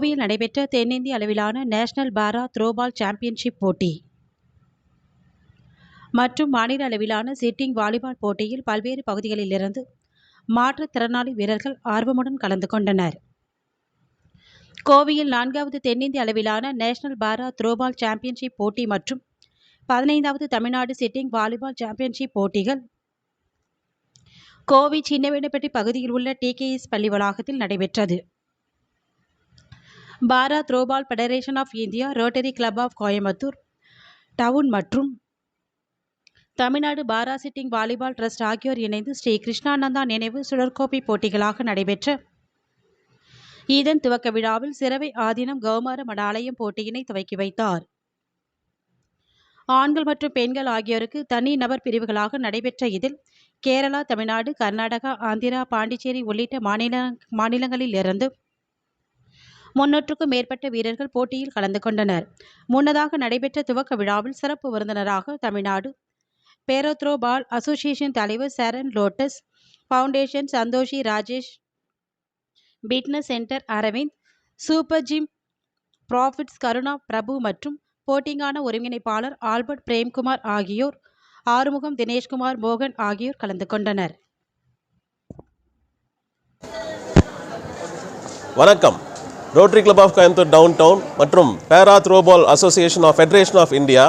கோவையில் நடைபெற்ற தென்னிந்திய அளவிலான நேஷனல் பாரா த்ரோபால் சாம்பியன்ஷிப் போட்டி. மற்றும் மாநில அளவிலான சிட்டிங் வாலிபால் போட்டியில் பல்வேறு பகுதிகளிலிருந்து மாற்றுத்திறனாளி வீரர்கள் ஆர்வமுடன் கலந்து கொண்டனர். கோவையில் நான்காவது தென்னிந்திய அளவிலான நேஷனல் பாரா த்ரோபால் சாம்பியன்ஷிப் போட்டி மற்றும் பதினைந்தாவது தமிழ்நாடு சிட்டிங் வாலிபால் சாம்பியன்ஷிப் போட்டிகள் கோவை சின்னவேடப்பட்டி பகுதியில் உள்ள டிகேஎஸ் பள்ளி வளாகத்தில் நடைபெற்றது. Para throwball federation of India Rotary club of Coimbatore town மற்றும் Tamil Nadu para sitting volleyball trust ஆகியோர் இணைந்து ஸ்ரீ கிருஷ்ணானந்தா நினைவு சுழற்கோப்பை போட்டிகளாக நடைபெற்ற இதன் துவக்க விழாவில் சிறவை ஆதீனம் கௌமார மடாலயம் போட்டியினை துவக்கி வைத்தார். ஆண்கள் மற்றும் பெண்கள் ஆகியோருக்கு தனி நபர் பிரிவுகளாக நடைபெற்ற இதில் கேரளா தமிழ்நாடு கர்நாடகா ஆந்திரா பாண்டிச்சேரி உள்ளிட்ட மாநில மாநிலங்களில் இருந்து முன்னூற்றுக்கும் மேற்பட்ட வீரர்கள் போட்டியில் கலந்து கொண்டனர். முன்னதாக நடைபெற்ற துவக்க விழாவில் சிறப்பு விருந்தினராக தமிழ்நாடு பேரோத்ரோ பால் அசோசியேஷன் தலைவர் Charan lotus foundation Santhoshi Rajesh fitness centre Aravind super gym profits Karuna Prabhu மற்றும் போட்டிங்கான ஒருங்கிணைப்பாளர் ஆல்பர்ட் பிரேம்குமார் ஆகியோர் ஆறுமுகம் தினேஷ்குமார் மோகன் ஆகியோர் கலந்து கொண்டனர். வணக்கம். Rotary club of Coimbatore town town மற்றும் para throwball association of federation of India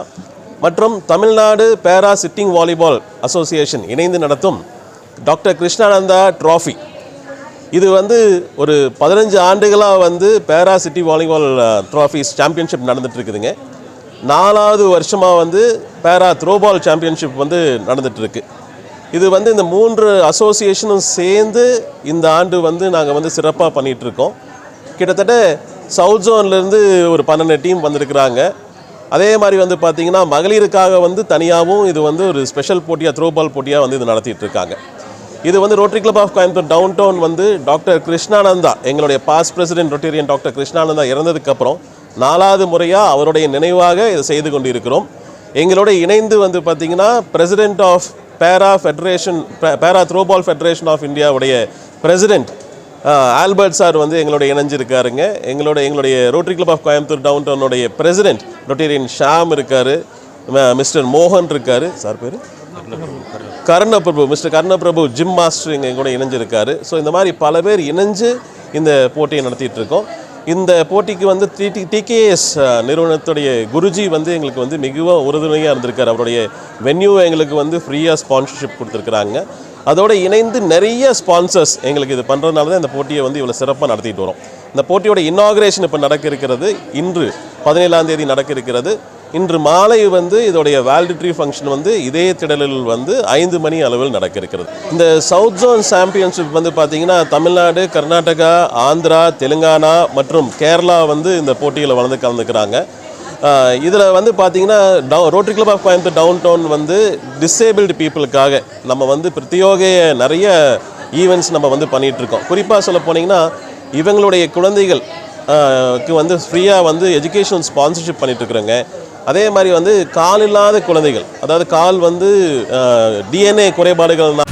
மற்றும் தமிழ்நாடு பேரா சிட்டிங் வாலிபால் அசோசியேஷன் இணைந்து நடத்தும் டாக்டர் கிருஷ்ணானந்தா ட்ராஃபி இது வந்து ஒரு பதினஞ்சு ஆண்டுகளாக வந்து para sitting volleyball trophies championship நடந்துட்டு இருக்குதுங்க. நாலாவது வருஷமாக வந்து பேரா த்ரோபால் சாம்பியன்ஷிப் வந்து நடந்துகிட்ருக்கு இது வந்து இந்த மூன்று அசோசியேஷனும் சேர்ந்து இந்த ஆண்டு வந்து நாங்கள் வந்து சிறப்பாக பண்ணிகிட்ருக்கோம் இருக்கோம். கிட்டத்தட்ட சவுத் ஜோன்லேருந்து ஒரு பன்னெண்டு டீம் வந்திருக்கிறாங்க. அதே மாதிரி வந்து பார்த்திங்கன்னா மகளிருக்காக வந்து தனியாகவும் இது வந்து ஒரு ஸ்பெஷல் போட்டியாக த்ரோபால் போட்டியாக வந்து இது நடத்திட்டு இருக்காங்க. இது வந்து Rotary club of Coimbatore town town வந்து டாக்டர் கிருஷ்ணானந்தா எங்களுடைய past president Rotarian doctor Krishnananda இறந்ததுக்கப்புறம் நாலாவது முறையாக அவருடைய நினைவாக இதை செய்து கொண்டு இருக்கிறோம் எங்களோட இணைந்து வந்து பார்த்திங்கன்னா president of para federation para throwball federation of இந்தியாவுடைய பிரசிடென்ட் ஆல்பர்ட் சார் வந்து எங்களோட இணைஞ்சிருக்காருங்க. எங்களோட எங்களுடைய Rotary club of Coimbatore town டவுனுடைய president Rotarian Sham இருக்கார் மிஸ்டர் மோகன் இருக்கார். சார் பேர்? Karnaprabhu mister Karnaprabhu gym master எங்கள் கூட இணைஞ்சிருக்காரு. ஸோ இந்த மாதிரி பல பேர் இணைஞ்சு இந்த போட்டியை நடத்திட்டு இருக்கோம் இந்த போட்டிக்கு வந்து டிடி டிகேஎஸ் நிறுவனத்துடைய குருஜி வந்து எங்களுக்கு வந்து மிகவும் உறுதுணையாக இருந்திருக்கார். அவருடைய வென்யூ எங்களுக்கு வந்து ஃப்ரீயாக ஸ்பான்சர்ஷிப் கொடுத்துருக்குறாங்க. அதோடு இணைந்து நிறைய ஸ்பான்சர்ஸ் எங்களுக்கு இது பண்ணுறதுனால தான் இந்த போட்டியை வந்து இவ்வளோ சிறப்பாக நடத்திட்டு வரோம். இந்த போட்டியோட இன்னாகிரேஷன் இப்போ நடக்க இருக்கிறது இன்று பதினேழாம் தேதி நடக்க இருக்கிறது. இன்று மாலை வந்து இதோடைய வேலிடிட்ரி ஃபங்க்ஷன் வந்து இதே திடலில் வந்து ஐந்து மணி அளவில் நடக்க இருக்கிறது. இந்த சவுத் ஜோன் சாம்பியன்ஷிப் வந்து பார்த்தீங்கன்னா தமிழ்நாடு கர்நாடகா ஆந்திரா தெலுங்கானா மற்றும் கேரளா வந்து இந்த போட்டியில் வளர்ந்து கலந்துக்கிறாங்க. இதில் வந்து பார்த்தீங்கன்னா town Rotary club of Coimbatore town town வந்து டிசேபிள்டு பீப்புளுக்காக நம்ம வந்து பிரத்யோகைய நிறைய ஈவெண்ட்ஸ் நம்ம வந்து பண்ணிகிட்டு இருக்கோம் குறிப்பாக சொல்ல போனீங்கன்னா இவங்களுடைய குழந்தைகள் க்கு வந்து ஃப்ரீயாக வந்து எஜுகேஷன் ஸ்பான்சர்ஷிப் பண்ணிகிட்ருக்குறோங்க இருக்கிறோங்க அதே மாதிரி வந்து கால் இல்லாத குழந்தைகள் அதாவது கால் வந்து டிஎன்ஏ குறைபாடுகள்னா